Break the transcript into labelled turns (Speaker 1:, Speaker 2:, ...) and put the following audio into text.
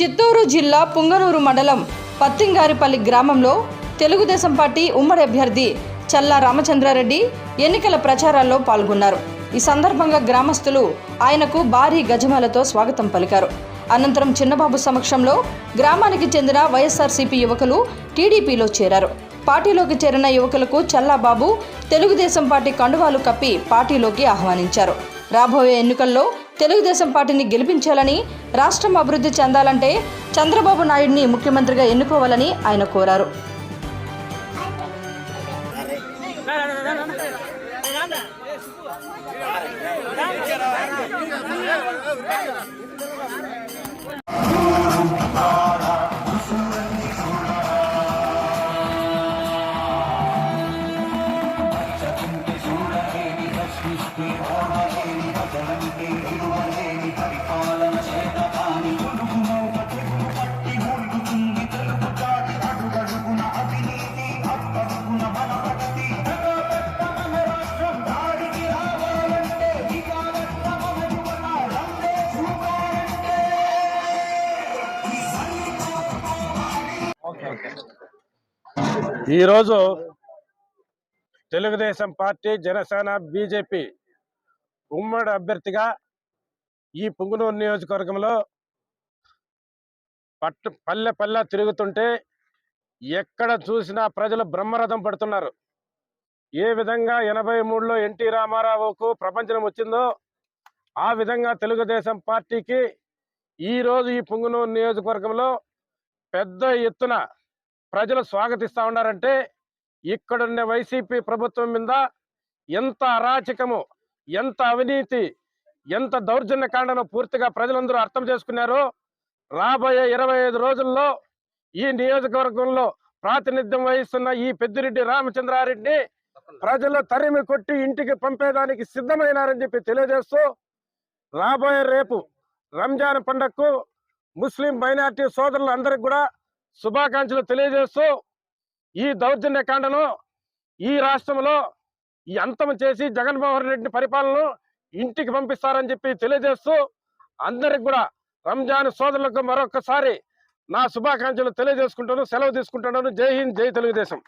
Speaker 1: చిత్తూరు జిల్లా పుంగనూరు మండలం పత్తింగారిపల్లి గ్రామంలో తెలుగుదేశం పార్టీ ఉమ్మడి అభ్యర్థి చల్లా రామచంద్రారెడ్డి ఎన్నికల ప్రచారాల్లో పాల్గొన్నారు. ఈ సందర్భంగా గ్రామస్తులు ఆయనకు భారీ గజమాలతో స్వాగతం పలికారు. అనంతరం చిన్నబాబు సమక్షంలో గ్రామానికి చెందిన వైఎస్ఆర్సీపీ యువకులు టీడీపీలో చేరారు. పార్టీలోకి చేరిన యువకులకు చల్లాబాబు తెలుగుదేశం పార్టీ కండువాలు కప్పి పార్టీలోకి ఆహ్వానించారు. రాబోయే ఎన్నికల్లో తెలుగుదేశం పార్టీని గెలిపించాలని రాష్ట్రం అభివృద్ధి చెందాలంటే చంద్రబాబు నాయుడిని ముఖ్యమంత్రిగా ఎన్నుకోవాలని ఆయన కోరారు.
Speaker 2: ఈరోజు తెలుగుదేశం పార్టీ జనసేన బీజేపీ ఉమ్మడి అభ్యర్థిగా ఈ పుంగునూరు నియోజకవర్గంలో పట్టు పల్లె పల్లె తిరుగుతుంటే ఎక్కడ చూసినా ప్రజలు బ్రహ్మరథం పడుతున్నారు. ఏ విధంగా ఎనభై మూడులో ఎన్టీ రామారావుకు ప్రపంచం వచ్చిందో ఆ విధంగా తెలుగుదేశం పార్టీకి ఈ రోజు ఈ పుంగునూరు నియోజకవర్గంలో పెద్ద ఎత్తున ప్రజలు స్వాగతిస్తా ఉన్నారంటే ఇక్కడున్న వైసీపీ ప్రభుత్వం మీద ఎంత అరాచకము ఎంత అవినీతి ఎంత దౌర్జన్యకాండను పూర్తిగా ప్రజలందరూ అర్థం చేసుకున్నారో రాబోయే ఇరవై ఐదు రోజుల్లో ఈ నియోజకవర్గంలో ప్రాతినిధ్యం వహిస్తున్న ఈ పెద్దిరెడ్డి రామచంద్రారెడ్డిని ప్రజలు తరిమి కొట్టి ఇంటికి పంపేదానికి సిద్ధమైనారని చెప్పి తెలియజేస్తూ రాబోయే రేపు రంజాన్ పండగకు ముస్లిం మైనార్టీ సోదరులందరికీ కూడా శుభాకాంక్షలు తెలియజేస్తూ ఈ దౌర్జన్య కాండను ఈ రాష్ట్రంలో ఈ అంతం చేసి జగన్మోహన్ రెడ్డి పరిపాలనను ఇంటికి పంపిస్తారని చెప్పి తెలియజేస్తూ అందరికి కూడా రంజాన్ సోదరులకు మరొకసారి నా శుభాకాంక్షలు తెలియజేసుకుంటాను సెలవు తీసుకుంటున్నాను. జై హింద్ జై తెలుగుదేశం.